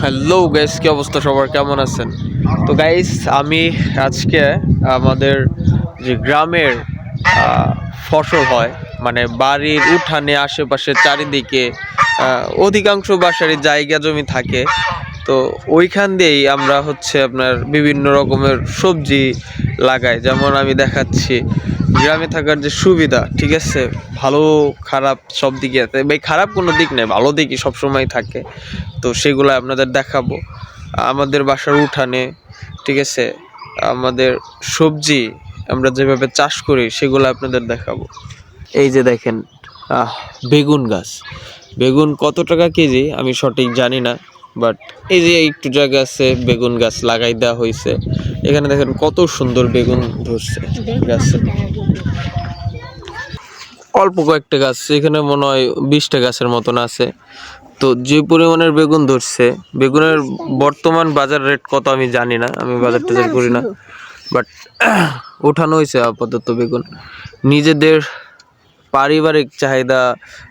Hello guys কি অবস্থা সবার? কেমন আছেন? তো গাইস আমি আজকে আমাদের যে গ্রামের ফসল হয় মানে বাড়ির উঠানে, আশেপাশে চারিদিকে অধিকাংশ বাসারি জায়গা জমি থাকে। তো ওইখান দিয়েই আমরা হচ্ছে আপনার বিভিন্ন রকমের সবজি লাগাই। যেমন আমি দেখাচ্ছি, গ্রামে থাকার যে সুবিধা, ঠিক আছে? ভালো, খারাপ সব দিকে আছে। ভাই, খারাপ কোনো দিক নেই, ভালো দিকই সবসময় থাকে। তো সেগুলো আপনাদের দেখাবো। আমাদের বাসার উঠানে, ঠিক আছে? আমাদের সবজি আমরা যেভাবে চাষ করি, সেগুলো আপনাদের দেখাবো। এই যে দেখেন বেগুন গাছ। বেগুন কত টাকা কেজি? আমি সঠিক জানি না। বাট এই যে একটু জায়গা আছে, বেগুন গাছ লাগাই দেওয়া হয়েছে এখানে দেখেন কত সুন্দর বেগুন ধরছে গাছে। অল্প কয়েকটা গাছ, এখানে মনে হয় বিশটা গাছের মতন আছে। তো যে পরিমাণের বেগুন ধরছে, বেগুনের বর্তমান বাজার রেট কত আমি জানি না, আমি বাজার টাজার করি না। বাট ওঠানো হয়েছে আপাতত বেগুন। নিজেদের পারিবারিক চাহিদা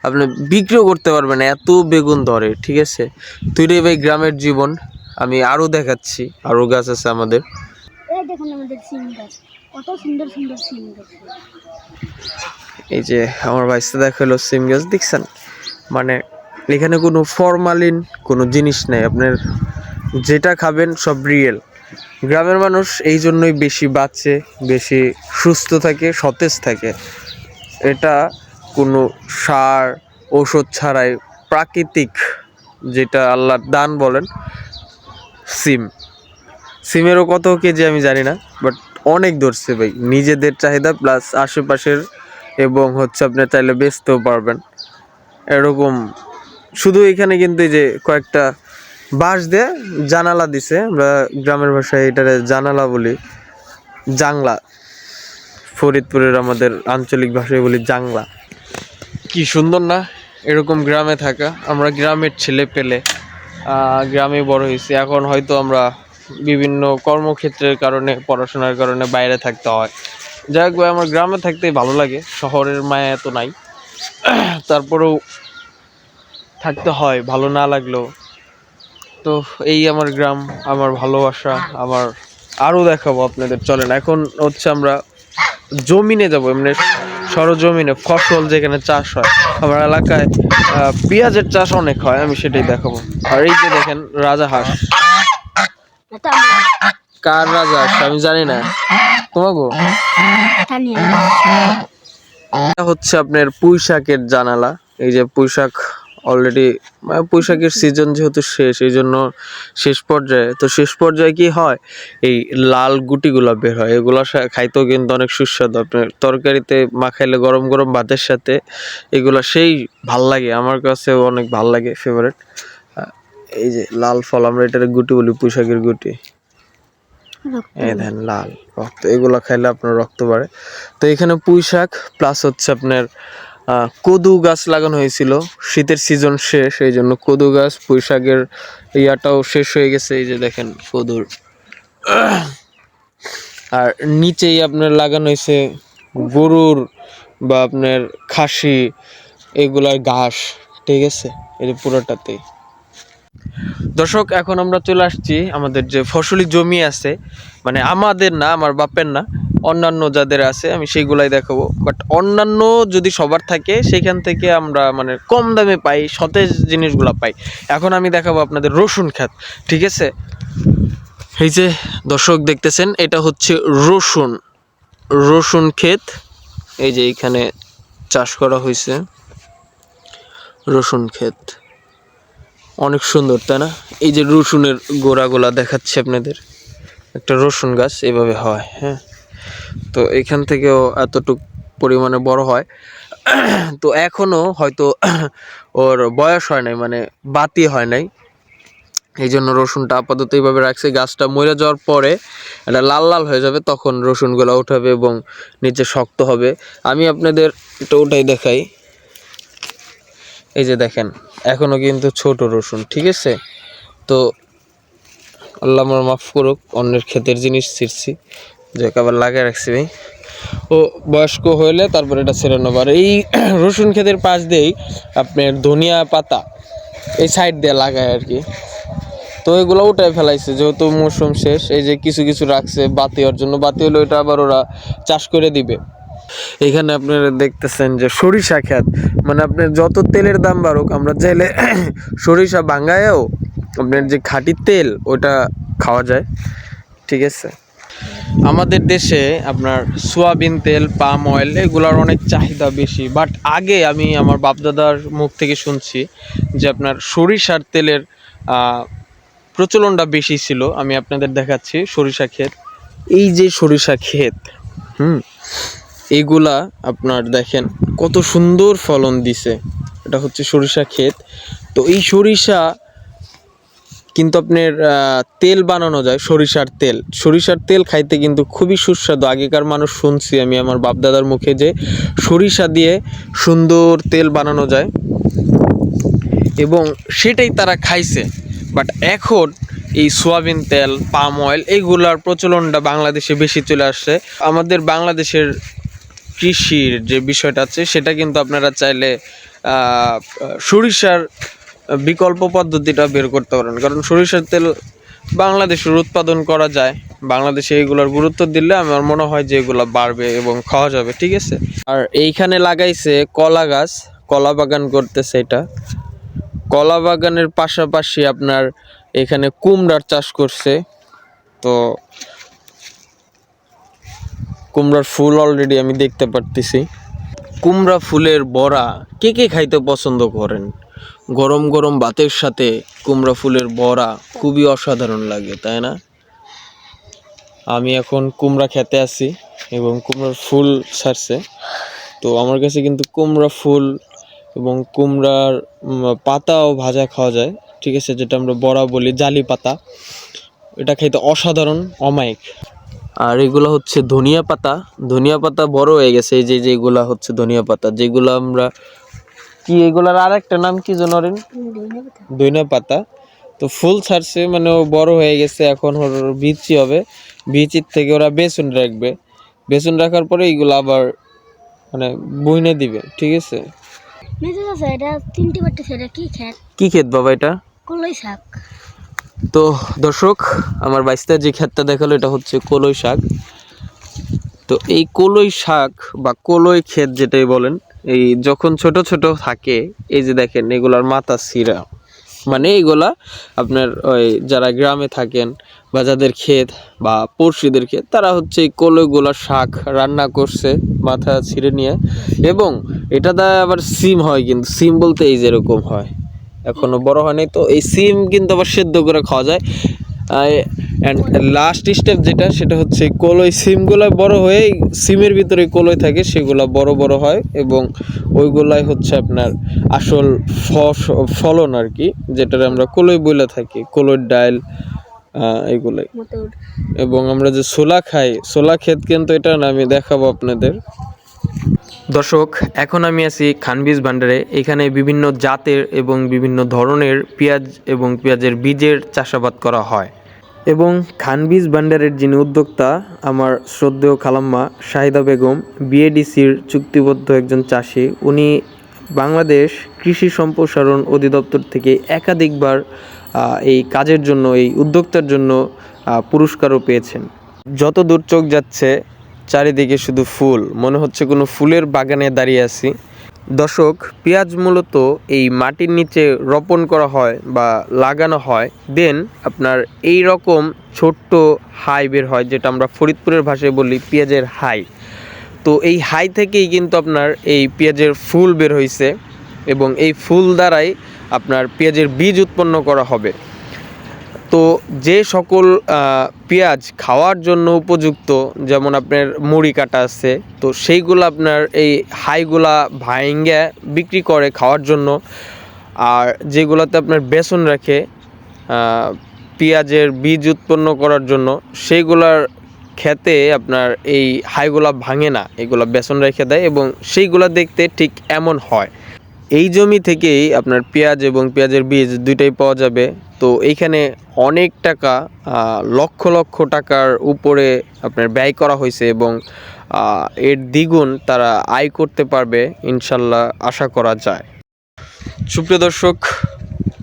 আপনি বিক্রিও করতে পারবেন এত বেগুন ধরে ঠিক আছে? তুই রে ভাই গ্রামের জীবন আমি আরও দেখাচ্ছি আরও গাছ আছে আমাদের। এই দেখুন আমাদের সিম গাছ কত সুন্দর সুন্দর সিম গাছ। এই যে আমার ভাইসে দেখাল সিম গাছ দেখছেন? মানে এখানে কোনো ফরমালিন কোনো জিনিস নেই আপনার যেটা খাবেন সব রিয়েল গ্রামের মানুষ এই জন্যই বেশি বাঁচে বেশি সুস্থ থাকে সতেজ থাকে। এটা কোনো সার ওষুধ ছাড়াই প্রাকৃতিক যেটা আল্লাহর দান বলেন, সিম। সিমেরও কত কেজি আমি জানি না বাট অনেক ধরছে ভাই। নিজেদের চাহিদা প্লাস আশেপাশের এবং হচ্ছে আপনি চাইলে বেচতেও পারবেন। এরকম শুধু এখানে কিন্তু এই যে কয়েকটা বাঁশ দিয়ে জানালা দিছে, আমরা গ্রামের ভাষায় এটারে জানালা বলি, জাংলা। ফরিদপুরের আমাদের আঞ্চলিক ভাষায় বলি জাংলা। কি সুন্দর না? এরকম গ্রামে থাকা। আমরা গ্রামের ছেলে পেলে গ্রামে বড় হয়েছি। এখন হয়তো আমরা বিভিন্ন কর্মক্ষেত্রের কারণে পড়াশোনার কারণে বাইরে থাকতে হয়। যাই হোক ভাই, আমার গ্রামে থাকতেই ভালো লাগে। শহরের মায়া এত নাই। তারপরেও থাকতে হয় ভালো না লাগলেও। তো এই আমার গ্রাম আমার ভালোবাসা আমার আরও দেখাবো আপনাদের। চলেন এখন হচ্ছে আমরা জমিনে যাব এমনি সরজমিনে ফসল যেখানে চাষ হয়। আমার এলাকায় পেঁয়াজের চাষ অনেক হয় আমি সেটাই দেখাবো। আর এই যে দেখেন রাজা হাঁস। কার রাজা হাঁস? আমি জানি না। তোমাকে এটা হচ্ছে আপনার পুঁই শাকের জানালা। এই যে পুঁই শাক অলরেডি পুঁই শাকের সিজন যেহেতু শেষ এই জন্য শেষ পর্যায়ে তো শেষ পর্যায়ে কি হয়? এই লাল গুটিগুলো বের হয়। এগুলো খাইতেও কিন্তু অনেক সুস্বাদু। আপনার তরকারিতে মাখাইলে গরম গরম ভাতের সাথে এগুলো সেই ভালো লাগে। আমার কাছে অনেক ভালো লাগে ফেভারিট এই যে লাল ফল আমরা এটার গুটি বলি পুঁই শাকের গুটি এই দেন লাল রক্ত। এগুলো খাইলে আপনার রক্ত বাড়ে। তো এখানে পুঁই শাক প্লাস হচ্ছে আপনার কদু গাছ লাগানো হয়েছিল। শীতের সিজন শেষ, এই জন্য কদু গাছ পুঁই শাকের ইয়াটাও শেষ হয়ে গেছে, এই যে দেখেন কদুর। আর নিচেই আপনার লাগানো হয়েছে গরুর বা আপনার খাসি, এগুলার ঘাস, ঠিক আছে? এই পুরোটাতেই দর্শক, এখন আমরা চলে আসছি আমাদের যে ফসলি জমি আছে মানে আমাদের না, আমার বাপের না অন্যান্য যাদের আছে, আমি সেইগুলাই দেখাবো। বাট অন্যান্য যদি সবার থাকে, সেখান থেকে আমরা মানে কম দামে পাই, সতেজ জিনিসগুলো পাই। এখন আমি দেখাবো আপনাদের রসুন খাত ঠিক আছে? এই যে দর্শক দেখতেছেন, এটা হচ্ছে রসুন। রসুন ক্ষেত, এই যে এইখানে চাষ করা হয়েছে। রসুন ক্ষেত। অনেক সুন্দর, তাই না? এই যে রসুনের গোড়াগুলা দেখাচ্ছি আপনাদের। একটা রসুন গাছ এভাবে হয় হ্যাঁ? তো এখান থেকেও এতটুক পরিমাণে বড় হয়। তো এখনও হয়তো ওর বয়স হয় নাই মানে বাতি হয় নাই। এই জন্য রসুনটা আপাতত এইভাবে রাখছে, গাছটা মরে যাওয়ার পরে এটা লাল লাল হয়ে যাবে, তখন রসুনগুলো উঠাবে এবং নিচে শক্ত হবে। আমি আপনাদের এটা ওটাই দেখাই। এই যে দেখেন এখনও কিন্তু ছোট রসুন, ঠিক আছে? তো আল্লাহ আমার মাফ করুক, অন্যের ক্ষেতের জিনিস ছিঁড়ছি। যে আবার লাগিয়ে রাখছি ভাই। ও বয়স্ক হইলে তারপর এটা ছেড়ে নেব। আর এই রসুন ক্ষেতের পাশ দিয়েই আপনার ধনিয়া পাতা এই সাইড দিয়ে লাগায় আর কি। তো এগুলো উঠায় ফেলাইছে, যেহেতু মৌসুম শেষ, এই যে কিছু কিছু রাখছে বাতি হওয়ার জন্য। বাতি হলে ওইটা আবার ওরা চাষ করে দিবে। এখানে আপনারা দেখতেছেন যে সরিষা ক্ষেত মানে আপনার যত তেলের দাম বাড়ুক, আমরা চাইলে সরিষা ভাঙ্গায়ও আপনার যে খাঁটি তেল, ওটা খাওয়া যায়। ঠিক আছে? আমাদের দেশে আপনার সোয়াবিন তেল, পাম অয়েল এগুলোর অনেক চাহিদা বেশি। বাট আগে আমি আমার বাপদাদার মুখ থেকে শুনছি যে আপনার সরিষার তেলের প্রচলনটা বেশি ছিল। আমি আপনাদের দেখাচ্ছি সরিষা ক্ষেত। এই যে সরিষা ক্ষেত, হুম এইগুলা আপনার দেখেন কত সুন্দর ফলন দিছে। এটা হচ্ছে সরিষা ক্ষেত। তো এই সরিষা কিন্তু আপনার তেল বানানো যায়, সরিষার তেল। সরিষার তেল খাইতে কিন্তু খুবই সুস্বাদু। আগেকার মানুষ শুনছি আমি আমার বাপদাদার মুখে যে সরিষা দিয়ে সুন্দর তেল বানানো যায়। এবং সেটাই তারা খাইছে। বাট এখন এই সোয়াবিন তেল, পাম অয়েল এইগুলার প্রচলনটা বাংলাদেশে বেশি চলে আসছে। আমাদের বাংলাদেশের কৃষির যে বিষয়টা আছে, সেটা কিন্তু আপনারা চাইলে সরিষার বিকল্প পদ্ধতিটা বের করতে পারেন। কারণ সরিষার তেল বাংলাদেশের উৎপাদন করা যায়। বাংলাদেশে এগুলোর গুরুত্ব দিলে আমার মনে হয় যে এগুলো বাড়বে এবং খাওয়া যাবে, ঠিক আছে? আর এইখানে লাগাইছে কলা গাছ, কলা বাগান করতেছে এটা। কলা বাগানের পাশাপাশি আপনার এখানে কুমড়ার চাষ করছে। তো কুমড়ার ফুল অলরেডি আমি দেখতে পারতেছি। কুমড়া ফুলের বড়া কে কে খাইতে পছন্দ করেন? গরম গরম ভাতের সাথে কুমড়া ফুলের বড়া খুবই অসাধারণ লাগে, তাই না? আমি এখন কুমড়া খেতে আছি এবং কুমড়ার ফুল ছাড়ছে। তো আমার কাছে কিন্তু কুমড়া ফুল এবং কুমড়ার পাতাও ভাজা খাওয়া যায়, ঠিক আছে, যেটা আমরা বড়া বলি, জালি পাতা। এটা খাইতে অসাধারণ, অমায়িক। আর এগুলো হচ্ছে ধনিয়া পাতা। ধনিয়া পাতা বড় হয়ে গেছে, এই যে, যেগুলা হচ্ছে ধনিয়া পাতা, যেগুলো আমরা কি এগুলার আর একটা নাম কি জানেন দইনা পাতা। তো ফুল ছাড়ছে মানে ও বড় হয়ে গেছে এখন ওর বিচি হবে। বিচির থেকে ওরা বেসন রাখবে। বেসন রাখার পরে এইগুলো আবার মানে বইনে দিবে ঠিক আছে? এটা তিনটি সেটা কি খেত কি বাবা এটা? কলই শাক। তো দর্শক আমার বাইশটা যে ক্ষেতটা দেখাল এটা হচ্ছে কলই শাক। তো এই কলই শাক বা কলই ক্ষেত যেটাই বলেন এই যখন ছোট ছোট থাকে, এই যে দেখেন এগুলার মাথা সিরা মানে এইগুলা আপনার ওই যারা গ্রামে থাকেন বা যাদের ক্ষেত বা পড়শিদের ক্ষেত, তারা হচ্ছে এই কলইগুলা শাক রান্না করছে মাথা ছিঁড়ে নিয়ে। এবং এটা দ্বারা আবার সিম হয় কিন্তু, সিম বলতে এই যেরকম হয়। এখনও বড় হয়নি তো, এই সিম কিন্তু আবার সেদ্ধ করে খাওয়া যায়। অ্যান্ড লাস্ট স্টেপ যেটা সেটা হচ্ছে কলই সিমগুলো বড় হয়ে সিমের ভিতরে কলই থাকে সেগুলো বড় বড় হয় এবং ওইগুলাই হচ্ছে আপনার আসল ফলন আর কি যেটার আমরা কলই বলে থাকি কলইর ডাইল এগুলাই। এবং আমরা যে ছোলা খাই ছোলা ক্ষেত কিন্তু এটা না আমি দেখাবো আপনাদের। দর্শক এখন আমি আছি খানবীজ ভান্ডারে। এখানে বিভিন্ন জাতের এবং বিভিন্ন ধরনের পেঁয়াজ এবং পেঁয়াজের বীজের চাষাবাদ করা হয়। এবং খানবীজ ভান্ডারের যিনি উদ্যোক্তা, আমার শ্রদ্ধেয় খালাম্মা শাহিদা বেগম, বিএডিসির চুক্তিবদ্ধ একজন চাষি, উনি বাংলাদেশ কৃষি সম্প্রসারণ অধিদপ্তর থেকে একাধিকবার এই কাজের জন্য, এই উদ্যোক্তার জন্য পুরস্কারও পেয়েছেন। যত দূর চোখ যাচ্ছে, চারিদিকে শুধু ফুল, মনে হচ্ছে কোনো ফুলের বাগানে দাঁড়িয়ে আছি। দর্শক, পেঁয়াজ মূলত এই মাটির নিচে রোপণ করা হয় বা লাগানো হয়। দেন আপনার এই রকম ছোট্ট হাই বের হয়, যেটা আমরা ফরিদপুরের ভাষায় বলি পেঁয়াজের হাই। তো এই হাই থেকেই কিন্তু আপনার এই পেঁয়াজের ফুল বের হয়েছে এবং এই ফুল দ্বারাই আপনার পেঁয়াজের বীজ উৎপন্ন করা হবে। তো যে সকল পেঁয়াজ খাওয়ার জন্য উপযুক্ত, যেমন আপনার মুড়ি কাটা আছে, তো সেইগুলো আপনার এই হাইগুলা ভাইঙ্গা বিক্রি করে খাওয়ার জন্য। আর যেগুলোতে আপনার বেসন রাখে পেঁয়াজের বীজ উৎপন্ন করার জন্য, সেইগুলার খেতে আপনার এই হাইগুলা ভাঙে না, এগুলা বেসন রেখে দেয় এবং সেইগুলা দেখতে ঠিক এমন হয়। এই জমি থেকেই আপনার পেঁয়াজ এবং পেঁয়াজের বীজ দুইটাই পাওয়া যাবে। তো এইখানে অনেক টাকা লক্ষ লক্ষ টাকার উপরে আপনার ব্যয় করা হয়েছে এবং এর দ্বিগুণ তারা আয় করতে পারবে ইনশাল্লাহ আশা করা যায়। সুপ্রিয় দর্শক,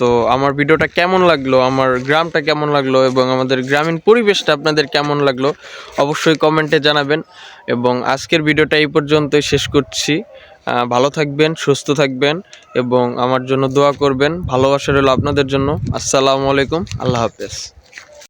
তো আমার ভিডিওটা কেমন লাগল, আমার গ্রামটা কেমন লাগল এবং আমাদের গ্রামীণ পরিবেশটা আপনাদের কেমন লাগল, অবশ্যই কমেন্টে জানাবেন। এবং আজকের ভিডিওটা এই পর্যন্তই, শেষ করছি। ভালো থাকবেন, সুস্থ থাকবেন এবং আমার জন্য দোয়া করবেন, ভালোবাসা রইল আপনাদের জন্য। আসসালামু আলাইকুম, আল্লাহ হাফেজ।